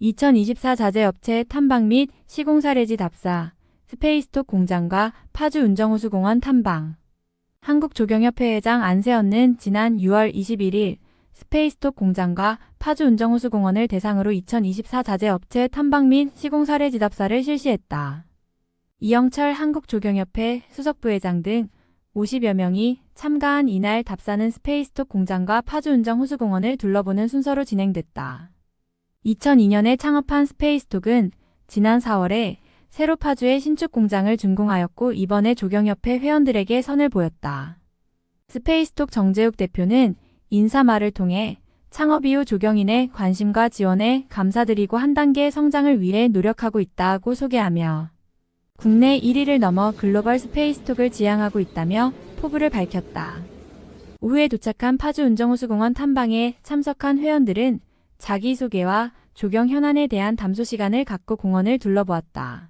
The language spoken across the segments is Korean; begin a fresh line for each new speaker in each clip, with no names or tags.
2024 자재업체 탐방 및 시공사례지 답사, 스페이스톡 공장과 파주 운정호수공원 탐방. 한국조경협회 회장 안세현는 지난 6월 21일 스페이스톡 공장과 파주 운정호수공원을 대상으로 2024 자재업체 탐방 및 시공사례 지 답사를 실시했다. 이영철 한국조경협회 수석부회장 등 50여 명이 참가한 이날 답사는 스페이스톡 공장과 파주 운정호수공원을 둘러보는 순서로 진행됐다. 2002년에 창업한 스페이스톡은 지난 4월에 새로 파주의 신축 공장을 준공하였고 이번에 조경협회 회원들에게 선을 보였다. 스페이스톡 정재욱 대표는 인사말을 통해 창업 이후 조경인의 관심과 지원에 감사드리고 한 단계 성장을 위해 노력하고 있다고 소개하며 국내 1위를 넘어 글로벌 스페이스톡을 지향하고 있다며 포부를 밝혔다. 오후에 도착한 파주 운정호수공원 탐방에 참석한 회원들은 자기소개와 조경 현안에 대한 담소 시간을 갖고 공원을 둘러보았다.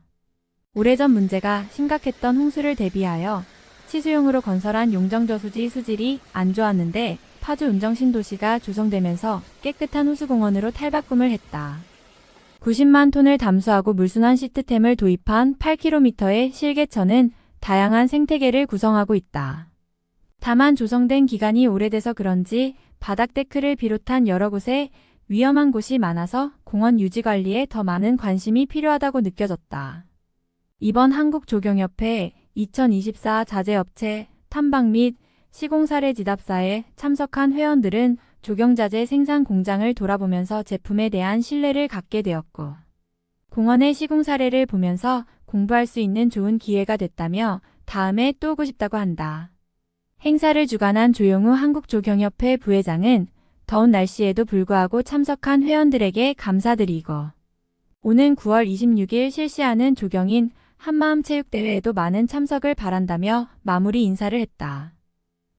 오래전 문제가 심각했던 홍수를 대비하여 치수용으로 건설한 용정저수지 수질이 안 좋았는데 파주 운정신도시가 조성되면서 깨끗한 호수공원으로 탈바꿈을 했다. 90만 톤을 담수하고 물순환 시스템을 도입한 8km의 실개천은 다양한 생태계를 구성하고 있다. 다만 조성된 기간이 오래돼서 그런지 바닥 데크를 비롯한 여러 곳에 위험한 곳이 많아서 공원 유지 관리에 더 많은 관심이 필요하다고 느껴졌다. 이번 한국조경협회 2024 자재업체 탐방 및 시공사례 지답사에 참석한 회원들은 조경자재 생산 공장을 돌아보면서 제품에 대한 신뢰를 갖게 되었고, 공원의 시공 사례를 보면서 공부할 수 있는 좋은 기회가 됐다며 다음에 또 오고 싶다고 한다. 행사를 주관한 조용우 한국조경협회 부회장은 더운 날씨에도 불구하고 참석한 회원들에게 감사드리고, 오는 9월 26일 실시하는 조경인 한마음 체육대회에도 많은 참석을 바란다며 마무리 인사를 했다.